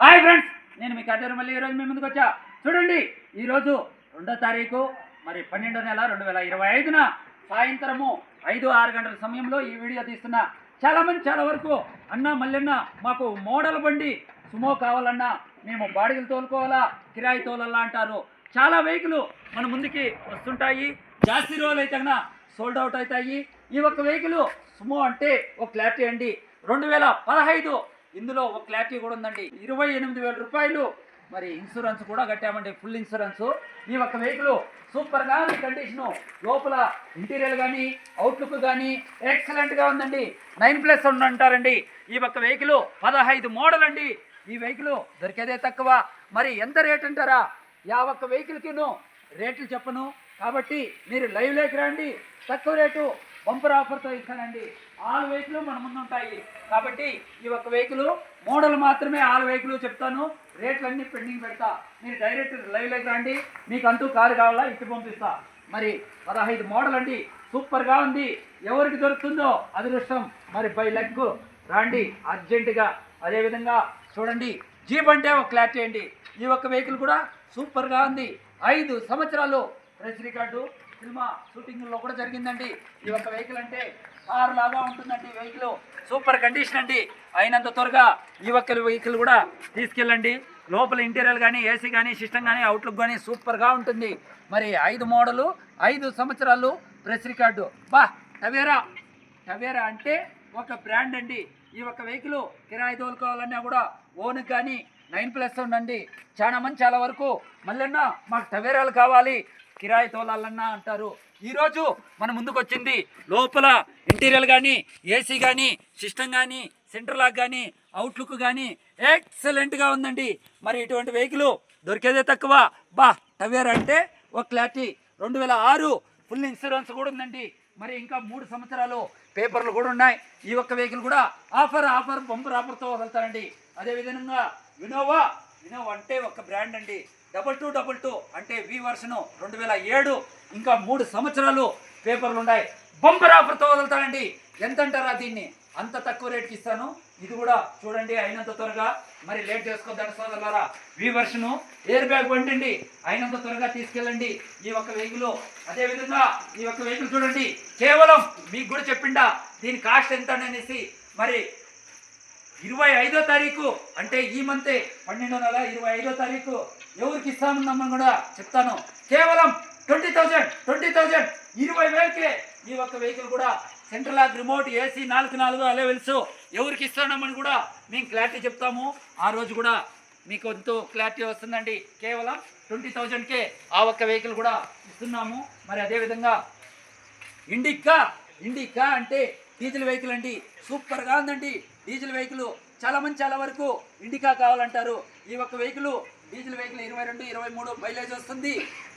Hi friends నేను మీ కట్టేరు మళ్ళీ ఈరోజు మీ ముందుకు వచ్చా. చూడండి ఈరోజు రెండో తారీఖు మరి పన్నెండో నెల రెండు వేల ఇరవై ఐదున సాయంత్రము ఐదు ఆరు గంటల సమయంలో ఈ వీడియో తీస్తున్నా చాలామంది చాలా వరకు అన్న మల్లెన్న మాకు మోడల్ బండి సుమో కావాలన్నా మేము బాడిగలు తోలుకోవాలా కిరాయి తోలల్లా అంటారు. చాలా వెహికల్ మన ముందుకి వస్తుంటాయి. జాస్తి రోజులు అయితే కన్నా సోల్డ్ అవుట్ అవుతాయి. ఈ ఒక్క వెహికల్ సుమో అంటే ఒక క్లారిటీ అండి. రెండు వేల పదహైదు ఇందులో ఒక క్లారిటీ కూడా ఉందండి. ఇరవై ఎనిమిది వేల రూపాయలు. మరి ఇన్సూరెన్స్ కూడా కట్టామండి ఫుల్ ఇన్సూరెన్స్. ఈ ఒక్క వెహికల్ సూపర్గా కండిషను. లోపల ఇంటీరియర్ కానీ అవుట్లుక్ కానీ ఎక్సలెంట్గా ఉందండి. నైన్ ప్లస్ ఉంది అంటారండి. ఈ ఒక్క వెహికల్ పదహైదు మోడల్ అండి. ఈ వెహికల్ దొరికేదే తక్కువ. మరి ఎంత రేట్ అంటారా? యా ఒక్క వెహికల్కిను రేట్లు చెప్పను. కాబట్టి మీరు లైవ్లోకి రండి. తక్కువ రేటు బంపర్ ఆఫర్తో ఇస్తానండి. ఆల్ వెహికల్ మన ముందు ఉంటాయి కాబట్టి ఈ ఒక్క వెహికల్ మోడల్ మాత్రమే ఆరు వెహికల్ చెప్తాను. రేట్లన్నీ పెండింగ్ పెడతా. మీరు డైరెక్ట్ లైవ్లోకి రండి మీకు అంటూ కారు కావాలా ఇచ్చి పంపిస్తా. మరి పదహైదు మోడల్ అండి. సూపర్గా ఉంది. ఎవరికి దొరుకుతుందో అదృష్టం. మరి బై లెగ్ రండి అర్జెంటుగా. అదేవిధంగా చూడండి జీప్ అంటే ఒక క్లారిటీ అండి. ఈ ఒక్క వెహికల్ కూడా సూపర్గా ఉంది. ఐదు సంవత్సరాలు ప్రెస్ రికార్డు. సినిమా షూటింగ్లో కూడా జరిగిందండి. ఈ యొక్క వెహికల్ అంటే కార్ లాగా ఉంటుందండి వెహికల్. సూపర్ కండిషన్ అండి. అయినంత త్వరగా ఈ ఒక్క వెహికల్ కూడా తీసుకెళ్ళండి. లోపల ఇంటీరియర్ కానీ ఏసీ కానీ సిస్టమ్ కానీ అవుట్లుక్ కానీ సూపర్గా ఉంటుంది. మరి ఐదు మోడలు ఐదు సంవత్సరాలు ప్రెస్ రికార్డు. బా టవేరా టవేరా అంటే ఒక బ్రాండ్ అండి. ఈ ఒక్క వెహికల్ కిరాయి తోలుకోవాలన్నా కూడా ఓన్ కానీ నైన్ ప్లస్ ఉండండి చాలా మంది చాలా వరకు మళ్ళన్నా మాకు టవేరాలు కావాలి. కిరాయి తోలాలన్నా అంటారు. ఈరోజు మన ముందుకు వచ్చింది లోపల ఇంటీరియర్ కానీ ఏసీ కానీ సిస్టమ్ కానీ సెంటర్ లాక్ కానీ అవుట్లుక్ కానీ ఎక్సలెంట్గా ఉందండి. మరి ఇటువంటి వెహికల్ దొరికేదే తక్కువ. బా టవేర్ అంటే ఒక క్లారిటీ. రెండు వేల ఆరు ఫుల్ ఇన్సూరెన్స్ కూడా ఉందండి. మరి ఇంకా మూడు సంవత్సరాలు పేపర్లు కూడా ఉన్నాయి. ఈ ఒక్క వెహికల్ కూడా ఆఫర్ ఆఫర్ బంపర్ ఆఫర్తో వదులుతారండి అదేవిధంగా వినోవా వినోవా అంటే ఒక బ్రాండ్ అండి. డబల్ టూ డబల్ టూ అంటే వి వర్షను రెండు వేల ఏడు ఇంకా మూడు సంవత్సరాలు పేపర్లు ఉన్నాయి. బంపర్ ఆఫర్తో వదులుతానండి. ఎంత అంటారా దీన్ని? అంత తక్కువ రేట్కి ఇస్తాను. ఇది కూడా చూడండి అయినంత త్వరగా. మరి లేట్ చేసుకోవద్దండి సోదరులారా. వి వర్షను ఎయిర్ బ్యాగ్ బండి అయినంత త్వరగా తీసుకెళ్ళండి. ఈ ఒక్క వెహికల్ అదేవిధంగా ఈ ఒక్క వెహికల్ చూడండి. కేవలం మీకు కూడా చెప్పిండా దీని కాస్ట్ ఎంత అనేసి. మరి ఇరవై ఐదో తారీఖు అంటే ఈ మంతే పన్నెండో నెల ఇరవై ఐదో తారీఖు. ఎవరికి ఇస్తామన్నామని కూడా చెప్తాను. కేవలం ట్వంటీ థౌజండ్ ట్వంటీ థౌజండ్ ఇరవై వేలకే ఈ ఒక్క వెహికల్ కూడా సెంట్రల్ ఆఫ్ రిమోట్ ఏసీ నాలుగు నాలుగు అలెవెల్స్ ఎవరికి ఇస్తామని కూడా మేము క్లారిటీ చెప్తాము. ఆ రోజు కూడా మీకు ఎంతో క్లారిటీ వస్తుందండి. కేవలం ట్వంటీ థౌజండ్కే ఆ ఒక్క వెహికల్ కూడా ఇస్తున్నాము. మరి అదేవిధంగా ఇండికా ఇండికా అంటే డీజిల్ వెహికల్ అండి. సూపర్గా ఉందండి. డీజిల్ వెహికల్ చాలా మంది చాలా వరకు ఇండికా కావాలంటారు. ఈ ఒక్క వెహికల్ డీజిల్ వెహికల్ ఇరవై రెండు ఇరవై మూడు మైలేజ్ వస్తుంది.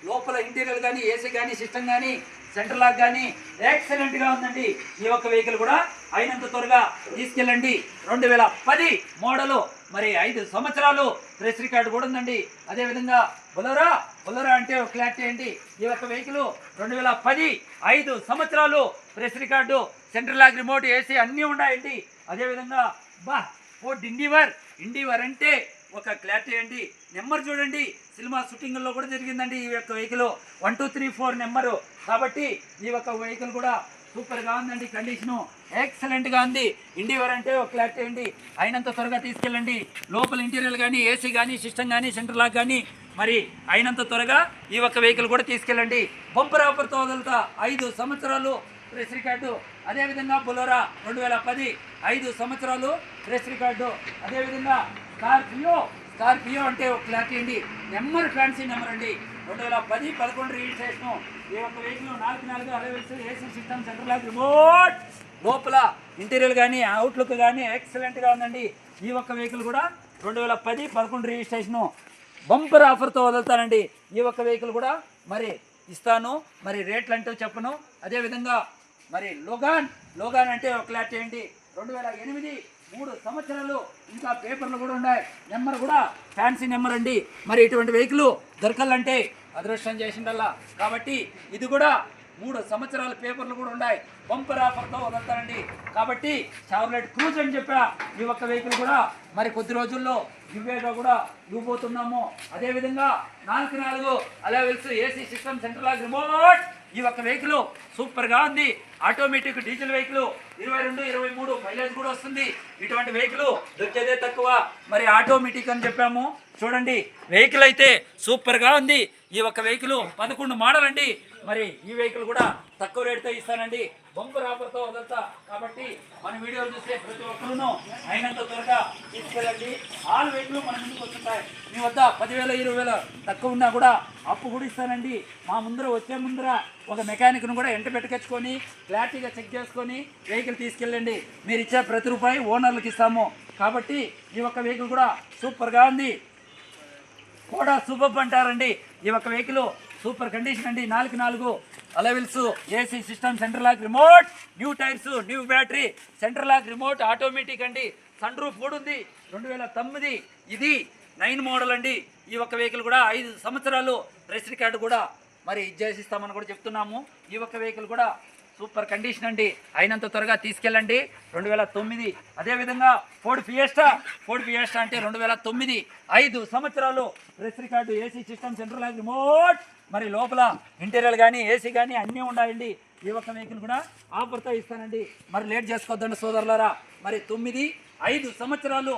లోపల ఇంటీరియర్ కానీ ఏసీ కానీ సిస్టమ్ కానీ సెంటర్ లాక్ కానీ ఎక్సలెంట్గా ఉందండి. ఈ ఒక్క వెహికల్ కూడా అయినంత త్వరగా తీసుకెళ్ళండి. రెండు వేల పది మోడలు మరి ఐదు సంవత్సరాలు ప్రెస్ రికార్డు కూడా ఉందండి. అదేవిధంగా బొలరా బొలరా అంటే ఒక క్లారిటీ అండి ఈ ఒక్క వెహికల్ రెండు వేల పది ఐదు సంవత్సరాలు press record central lock remote AC అన్నీ ఉన్నాయండి. అదేవిధంగా బా ఓ ఇండివర్ ఇండివర్ అంటే ఒక క్లారిటీ అండి నెంబర్ చూడండి. సినిమా షూటింగ్లో కూడా జరిగిందండి ఈ యొక్క vehicle. One two three four number. కాబట్టి ఈ యొక్క వెహికల్ కూడా సూపర్గా ఉందండి. కండిషను ఎక్సలెంట్గా ఉంది. ఇండివర్ అంటే ఒక క్లారిటీ అండి అయినంత త్వరగా తీసుకెళ్ళండి. లోపల ఇంటీరియర్ కానీ ఏసీ కానీ సిస్టమ్ కానీ సెంటర్ లాక్ కానీ మరి అయినంత త్వరగా ఈ ఒక్క వెహికల్ కూడా తీసుకెళ్ళండి. బంపర్ ఆఫర్తో వదులుతా ఐదు సంవత్సరాలు ప్రెస్ రికార్డు. అదేవిధంగా బులోరా రెండు వేల పది ఐదు సంవత్సరాలు ప్రెస్ రికార్డు. అదేవిధంగా స్కార్పియో స్కార్పియో అంటే ఒక క్లారిటీ అండి. నెంబర్ ఫ్యాన్సీ నెంబర్ అండి. రెండు వేల పది పదకొండు రిజిస్ట్రేషన్. ఈ ఒక్క వెహికల్ నాలుగు నాలుగు alloy wheels AC system centre lock remote లోపల ఇంటీరియర్ కానీ అవుట్లుక్ కానీ ఎక్సలెంట్గా ఉందండి. ఈ ఒక్క వెహికల్ కూడా రెండు వేల పది పదకొండు రిజిస్ట్రేషను. బంపర్ ఆఫర్తో వదులుతానండి ఈ ఒక్క వెహికల్ కూడా మరి ఇస్తాను. మరి రేట్లు అంటూ చెప్పను. అదేవిధంగా మరి లోగాన్ లోగాన్ అంటే ఒక క్లారిటీ అండి. రెండు వేల ఎనిమిది మూడు సంవత్సరాలు ఇంకా పేపర్లు కూడా ఉన్నాయి. నెంబర్ కూడా ఫ్యాన్సీ నెంబర్ అండి. మరి ఇటువంటి వెహికల్ దొరకాలంటే అదృష్టం చేసిండల్లా. కాబట్టి ఇది కూడా మూడు సంవత్సరాల పేపర్లు కూడా ఉన్నాయి. బంపర్ ఆఫర్తో వదులుతారండి. కాబట్టి చార్లెట్ క్రూజ్ అని చెప్పా ఈ ఒక్క వెహికల్ కూడా మరి కొద్ది రోజుల్లో దివ్యగా కూడా ఇవ్వబోతున్నాము. అదేవిధంగా నాలుగు నాలుగు alloy wheels AC system central remote ఈ ఒక్క వెహికల్ సూపర్గా ఉంది. ఆటోమేటిక్ డీజిల్ వెహికల్ ఇరవై రెండు ఇరవై మూడు మైలేజ్ కూడా వస్తుంది. ఇటువంటి వెహికల్ దొరికేదే తక్కువ. మరి ఆటోమేటిక్ అని చెప్పాము. చూడండి వెహికల్ అయితే సూపర్గా ఉంది. ఈ ఒక్క వెహికల్ పదకొండు మోడల్ అండి. మరి ఈ వెహికల్ కూడా తక్కువ రేటుతో ఇస్తానండి. బొంపు ఆఫర్తో వదలతా. కాబట్టి మన వీడియోలు చూస్తే ప్రతి ఒక్కరును అయినంత త్వరగా తీసుకెళ్ళండి. ఆల్ వెహికల్ మన ముందుకు వస్తుంటాయి. మీ వద్ద పదివేల ఇరవై వేల తక్కువ ఉన్నా కూడా అప్పు కూడా ఇస్తానండి. మా ముందర వచ్చే ముందర ఒక మెకానిక్ను కూడా ఎంట పెట్టుకొచ్చుకొని క్లారిటీగా చెక్ చేసుకొని వెహికల్ తీసుకెళ్ళండి. మీరు ఇచ్చే ప్రతి రూపాయి ఓనర్లకు ఇస్తాము. కాబట్టి ఈ ఒక్క వెహికల్ కూడా సూపర్గా ఉంది. కూడా సూపర్ అంటారండి. ఈ ఒక్క వెహికల్ సూపర్ కండిషన్ అండి. నాలుగు నాలుగు alloy wheels AC system centre lock remote new tyres new battery centre lock remote automatic అండి. సన్ రూఫ్ కూడా ఉంది. రెండు వేల తొమ్మిది ఇది నైన్ మోడల్ అండి. ఈ ఒక్క వెహికల్ కూడా ఐదు సంవత్సరాలు రెస్ట్ కార్డు కూడా మరి ఇచ్చేసిస్తామని కూడా చెప్తున్నాము. ఈ ఒక్క వెహికల్ కూడా సూపర్ కండిషన్ అండి. అయినంత త్వరగా తీసుకెళ్ళండి. రెండు వేల తొమ్మిది అదేవిధంగా ఫోర్డ్ ఫియస్టా. ఫోర్డ్ ఫియస్టా అంటే రెండు వేల తొమ్మిది. ఐదు సంవత్సరాలు press record AC system central lock remote మరి లోపల ఇంటీరియర్ కానీ ఏసీ కానీ అన్నీ ఉండాలండి. ఈ ఒక్క వెహికల్ కూడా ఆఫర్తో ఇస్తానండి. మరి లేట్ చేసుకోవద్దండి సోదరులారా. మరి తొమ్మిది ఐదు సంవత్సరాలు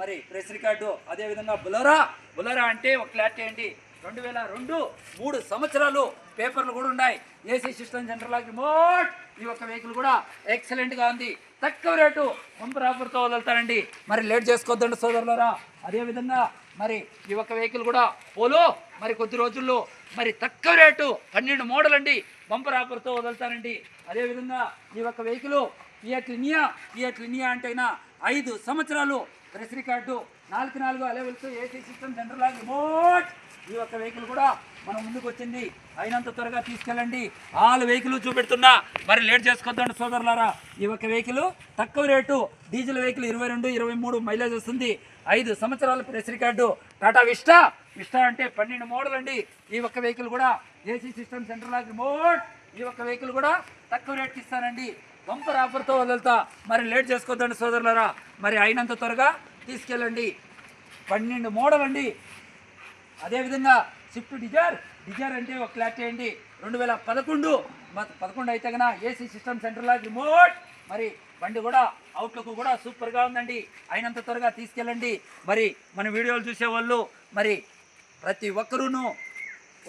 మరి ప్రెస్ రికార్డు. అదేవిధంగా బులరా. బులరా అంటే ఒక క్లారిటీ అండి. రెండు వేల రెండు మూడు సంవత్సరాలు పేపర్లు కూడా ఉన్నాయి. AC system centre lock remote ఈ ఒక్క వెహికల్ కూడా ఎక్సలెంట్గా ఉంది. తక్కువ రేటు పంపర్ ఆఫర్తో వదులుతారండి. మరి లేట్ చేసుకోవద్దండి సోదరులారా. అదేవిధంగా మరి ఈ ఒక్క వెహికల్ కూడా పోలో మరి కొద్ది రోజుల్లో మరి తక్కువ రేటు పన్నెండు మోడల్ అండి బంపర్ ఆఫర్తో వదులుతారండి. అదేవిధంగా ఈ ఒక్క vehicle Fiat Linea Fiat Linea అంటేనా ఐదు సంవత్సరాలు ప్రెస్ రికార్డు నాలుగు నాలుగు alloy wheels AC system centre lock remote. ఈ ఒక్క వెహికల్ కూడా మనం ముందుకు వచ్చింది. అయినంత త్వరగా తీసుకెళ్ళండి. ఆల్ వెహికల్ చూపెడుతున్నా. మరి లేట్ చేసుకోద్దండి సోదరులారా. ఈ ఒక్క వెహికల్ తక్కువ రేటు డీజిల్ వెహికల్ ఇరవై రెండు ఇరవై మూడు మైలేజ్ వస్తుంది. ఐదు సంవత్సరాల press record. Tata Vista? Vista అంటే పన్నెండు మోడల్ అండి. ఈ ఒక్క వెహికల్ కూడా AC system centre lock remote. ఈ ఒక్క వెహికల్ కూడా తక్కువ రేట్కి ఇస్తానండి. బంపర్ ఆఫర్తో వదులుతా. మరి లేట్ చేసుకోద్దండి సోదరులరా. మరి అయినంత త్వరగా తీసుకెళ్ళండి. పన్నెండు మోడల్ అండి అదేవిధంగా స్విఫ్ట్ డిజైర్. డిజైర్ అంటే ఒక క్లారిటీ అండి రెండు వేల పదకొండు. పదకొండు అయితే కన్నా AC system centre lock remote మరి బండి కూడా అవుట్లుక్ కూడా సూపర్గా ఉందండి. అయినంత త్వరగా తీసుకెళ్ళండి. మరి మన వీడియోలు చూసేవాళ్ళు మరి ప్రతి ఒక్కరూను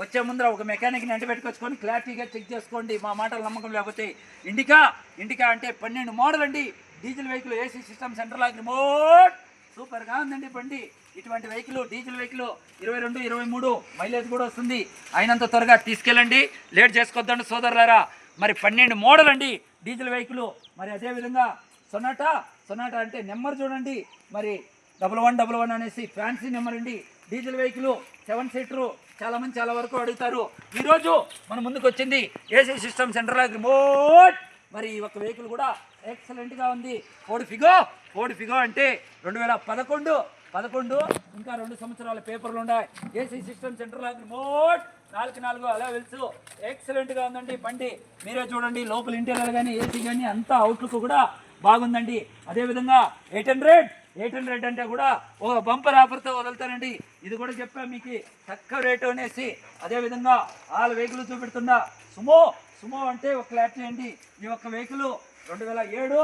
వచ్చే ముందర ఒక మెకానిక్ని ఎంట పెట్టుకొచ్చుకొని క్లారిటీగా చెక్ చేసుకోండి. మా మాటలు నమ్మకం లేకపోతే ఇండికా ఇండికా అంటే పన్నెండు మోడల్ అండి. Diesel vehicle AC system centre lock remote సూపర్గా ఉందండి బండి. ఇటువంటి వెహికల్ డీజిల్ వెహికల్ ఇరవై రెండు ఇరవై మూడు మైలేజ్ కూడా వస్తుంది. అయినంత త్వరగా తీసుకెళ్ళండి. లేట్ చేసుకోవద్దండి సోదరులారా. మరి పన్నెండు మోడల్ అండి డీజిల్ వెహికల్ మరి అదేవిధంగా సొనాటా సొనాటా అంటే నెంబర్ చూడండి. మరి డబల్ వన్ డబల్ వన్ అనేసి ఫ్యాన్సీ నెంబర్ అండి. డీజిల్ వెహికల్ సెవెన్ సీటరు చాలా మంది చాలా వరకు అడుగుతారు. ఈరోజు మన ముందుకు వచ్చింది ఏసీ సిస్టమ్ సెంటర్ రిమోట్ మరి ఈ ఒక్క వెహికల్ కూడా ఎక్సలెంట్గా ఉంది. ఫోర్డ్ ఫిగో ఫోర్డ్ ఫిగో అంటే రెండు వేల పదకొండు పదకొండు ఇంకా రెండు సంవత్సరాల పేపర్లు ఉన్నాయి. ఏసీ సిస్టమ్ సెంటర్ రిమోట్ నాలుగు నాలుగు అలా వెళ్తూ ఎక్సలెంట్గా ఉందండి బండి. మీరే చూడండి లోపల ఇంటీరియర్ కానీ ఏసీ కానీ అంతా అవుట్లుక్ కూడా బాగుందండి. అదేవిధంగా ఎయిట్ హండ్రెడ్ ఎయిట్ హండ్రెడ్ అంటే కూడా ఓ బంపర్ ఆఫర్తో వదులుతానండి. ఇది కూడా చెప్పా మీకు తక్కువ రేటు అనేసి. అదేవిధంగా ఆల్ వెహికల్ చూపెడుతున్నా సుమో. సుమో అంటే ఒక క్లారిటీ అండి. ఈ ఒక్క వెహికల్ రెండు వేల ఏడు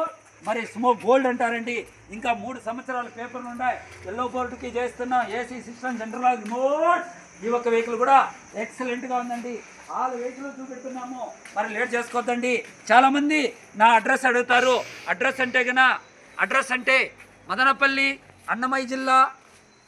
మరి సుమో గోల్డ్ అంటారండి. ఇంకా మూడు సంవత్సరాల పేపర్లు ఉన్నాయి. ఎల్లో బోర్డుకి చేస్తున్న ఏసీ సిస్టమ్ సెంట్రల్ రిమోట్. ఈ ఒక్క వెహికల్ కూడా ఎక్సలెంట్గా ఉందండి. ఆల్ వెహికల్ చూపెడుతున్నాము. మరి లేట్ చేసుకోవద్దండి. చాలామంది నా అడ్రస్ అడుగుతారు. అడ్రస్ అంటే కన అడ్రస్ అంటే మదనపల్లి అన్నమయ్య జిల్లా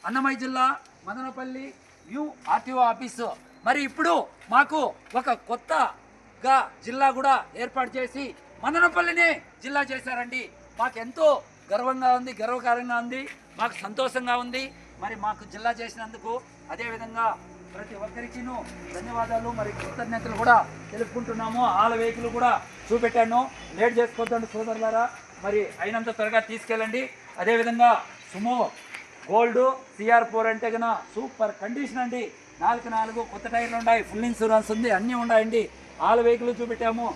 అన్నమయ్య జిల్లా మదనపల్లి న్యూ ఆర్టీఓ ఆఫీసు. మరి ఇప్పుడు మాకు ఒక కొత్తగా జిల్లా కూడా ఏర్పాటు చేసి మదనపల్లిని జిల్లా చేశారండి. మాకు ఎంతో గర్వంగా ఉంది గర్వకారంగా ఉంది మాకు సంతోషంగా ఉంది. మరి మాకు జిల్లా చేసినందుకు అదేవిధంగా ప్రతి ఒక్కరికిను ధన్యవాదాలు మరి కృతజ్ఞతలు కూడా తెలుపుకుంటున్నాము. ఆల వెహికల్ కూడా చూపెట్టాను. లేట్ చేసుకోవద్దండి సోదరులారా. మరి అయినంత త్వరగా తీసుకెళ్ళండి. అదేవిధంగా సుమో గోల్డ్ సిఆర్ ఫోర్ అంటే కన్నా సూపర్ కండిషన్ అండి. నాలుగు నాలుగు కొత్త టైర్లు ఉన్నాయి. ఫుల్ ఇన్సూరెన్స్ ఉంది. అన్నీ ఉన్నాయండి. ఆల్ వెహికల్ చూపెట్టాము.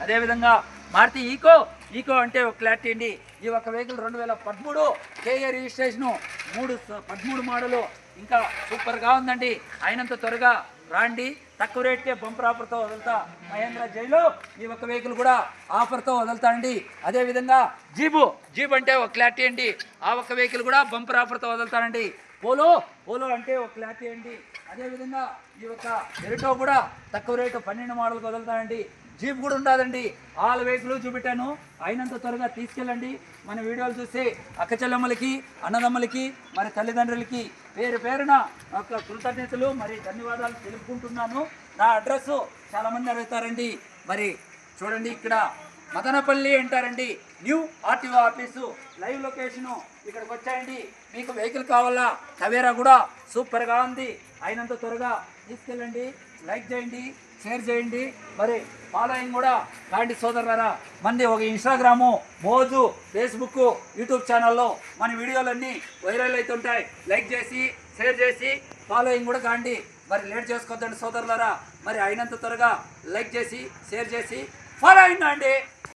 అదేవిధంగా మారుతి ఈకో. ఈకో అంటే ఒక క్లారిటీ అండి. ఈ ఒక వెహికల్ రెండు వేల పదమూడు కేఏ రిజిస్ట్రేషను మూడు స- పదమూడు మోడలు. ఇంకా సూపర్గా ఉందండి. అయినంత త్వరగా రాండి. తక్కువ రేట్కే బంపర్ ఆఫర్తో వదులుతా మహేంద్ర జైలు. ఈ ఒక్క వెహికల్ కూడా ఆఫర్తో వదులుతా అండి. అదేవిధంగా జీబు జీబ్ అంటే ఒక క్లారిటీ అండి. ఆ ఒక్క వెహికల్ కూడా బంపర్ ఆఫర్తో వదులుతానండి పోలో పోలో అంటే ఒక క్లారిటీ అండి. అదేవిధంగా ఈ యొక్క ఎరిటో కూడా తక్కువ రేటు పన్నెండు మోడల్కి వదులుతానండి జీప్ కూడా ఉండదండి ఆల్ వెహికల్ చూపెట్టాను. అయినంత త్వరగా తీసుకెళ్ళండి. మన వీడియోలు చూస్తే అక్కచెల్లమ్మలకి అన్నదమ్మలకి మరి తల్లిదండ్రులకి పేరు పేరున ఒక కృతజ్ఞతలు మరి ధన్యవాదాలు తెలుపుకుంటున్నాను. నా అడ్రస్ చాలామంది అడుగుతారండి. మరి చూడండి ఇక్కడ మదనపల్లి అంటారండి. New RTO office live location ఇక్కడికి వచ్చాయండి. మీకు వెహికల్ కావాలా? టవేరా కూడా సూపర్గా ఉంది. అయినంత త్వరగా తీసుకెళ్ళండి లైక్ చేయండి షేర్ చేయండి. మరి ఫాలోయింగ్ కూడా కాండి సోదరులారా మంది ఒక ఇన్స్టాగ్రాము మోజు ఫేస్బుక్ యూట్యూబ్ ఛానల్లో మన వీడియోలన్నీ వైరల్ అవుతుంటాయి. లైక్ చేసి షేర్ చేసి ఫాలోయింగ్ కూడా కాండి మరి లేట్ చేసుకోవద్దండి సోదరులారా. మరి అయినంత త్వరగా లైక్ చేసి షేర్ చేసి ఫాలో అయిందండి